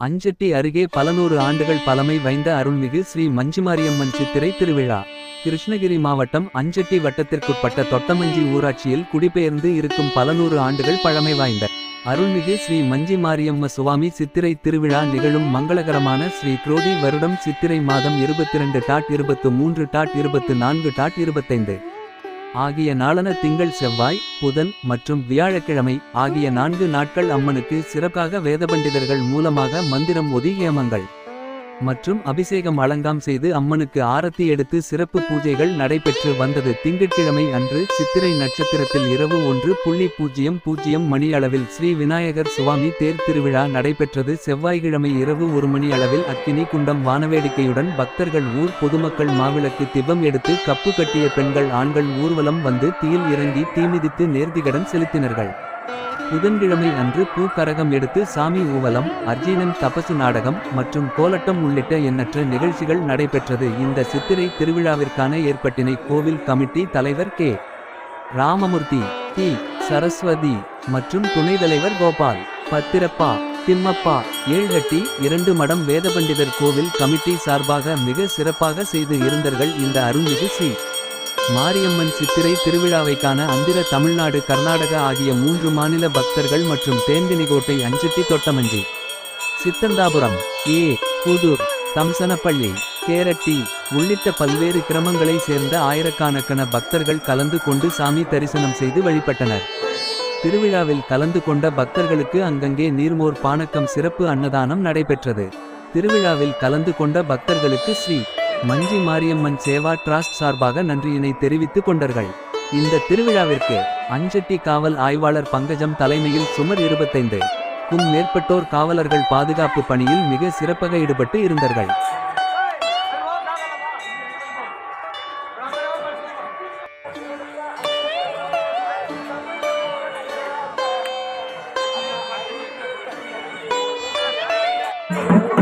அஞ்சட்டி அருகே பல நூறு ஆண்டுகள் பழமை வைந்த அருள்மிகு ஸ்ரீ மஞ்சுமாரியம்மன் சித்திரை திருவிழா கிருஷ்ணகிரி மாவட்டம் அஞ்சட்டி வட்டத்திற்குட்பட்ட தொட்டமஞ்சி ஊராட்சியில் குடிபெயர்ந்து இருக்கும் பல நூறு ஆண்டுகள் பழமை வாய்ந்த அருள்மிகு ஸ்ரீ மஞ்சி மாரியம்ம சுவாமி சித்திரை திருவிழா நிகழும் மங்களகரமான ஸ்ரீ குரோதி வருடம் சித்திரை மாதம் இருபத்தி இரண்டு டாட் இருபத்து மூன்று டாட் இருபத்து நான்கு டாட் இருபத்தைந்து. ஆகிய நாளன திங்கள் செவ்வாய் புதன் மற்றும் வியாழக்கிழமை ஆகிய நான்கு நாட்கள் அம்மனுக்கு சிறப்பாக வேதபண்டிதர்கள் மூலமாக மந்திரம் ஒதிகேமங்கள் மற்றும் அபிஷேகம் அலங்காம் செய்து அம்மனுக்கு ஆரத்தி எடுத்து சிறப்பு பூஜைகள் நடைபெற்று வந்தது. திங்கட்கிழமை அன்று சித்திரை நட்சத்திரத்தில் இரவு ஒன்று புள்ளி பூஜ்ஜியம் பூஜ்ஜியம் மணி அளவில் ஸ்ரீ விநாயகர் சுவாமி தேர் திருவிழா நடைபெற்றது. செவ்வாய்க்கிழமை இரவு ஒரு மணி அளவில் அக்கினி குண்டம் வானவேடிக்கையுடன் பக்தர்கள் ஊர் பொதுமக்கள் மாவிளக்கு திபம் எடுத்து கப்பு கட்டிய பெண்கள் ஆண்கள் ஊர்வலம் வந்து தீயில் இறங்கி தீமிதித்து நேர்த்திகடன் செலுத்தினர்கள். புதன்கிழமை அன்று பூக்கரகம் எடுத்து சாமி ஊவலம் அர்ஜீனன் தபசு நாடகம் மற்றும் கோலட்டம் உள்ளிட்ட எண்ணற்ற நிகழ்ச்சிகள் நடைபெற்றது. இந்த சித்திரை திருவிழாவிற்கான ஏற்பட்டினை கோவில் கமிட்டி தலைவர் கே. ராமமூர்த்தி டி. சரஸ்வதி மற்றும் துணைத் தலைவர் கோபால் பத்திரப்பா திம்மப்பா ஏழ்கட்டி இரண்டு மடம் வேதபண்டிதர் கோவில் கமிட்டி சார்பாக மிக சிறப்பாக செய்து இருந்தார்கள் இந்த அருள்மிகு சி மாரியம்மன் சித்திரை திருவிழாவைக்கான அந்திர தமிழ்நாடு கர்நாடகா ஆகிய மூன்று மாநில பக்தர்கள் மற்றும் தேந்தினிகோட்டை அஞ்சட்டி தொட்டமஞ்சி. சித்தந்தாபுரம் ஏ கூதூர் தம்சனப்பள்ளி கேரட்டி உள்ளிட்ட பல்வேறு கிரமங்களை சேர்ந்த ஆயிரக்கணக்கான பக்தர்கள் கலந்து கொண்டு சாமி தரிசனம் செய்து வழிபட்டனர். திருவிழாவில் கலந்து கொண்ட பக்தர்களுக்கு அங்கங்கே நீர்மோர் பானக்கம் சிறப்பு அன்னதானம் நடைபெற்றது. திருவிழாவில் கலந்து கொண்ட பக்தர்களுக்கு ஸ்ரீ மஞ்சி மாரியம்மன் சேவா டிராஸ்ட் சார்பாக நன்றியினை தெரிவித்துக் கொண்டார்கள். இந்த திருவிழாவிற்கு அஞ்சட்டி காவல் ஆய்வாளர் பங்கஜம் தலைமையில் சுமார் இருபத்தைந்து க்கும் மேற்பட்டோர் காவலர்கள் பாதுகாப்பு பணியில் மிக சிறப்பாக ஈடுபட்டு இருந்தார்கள். Thank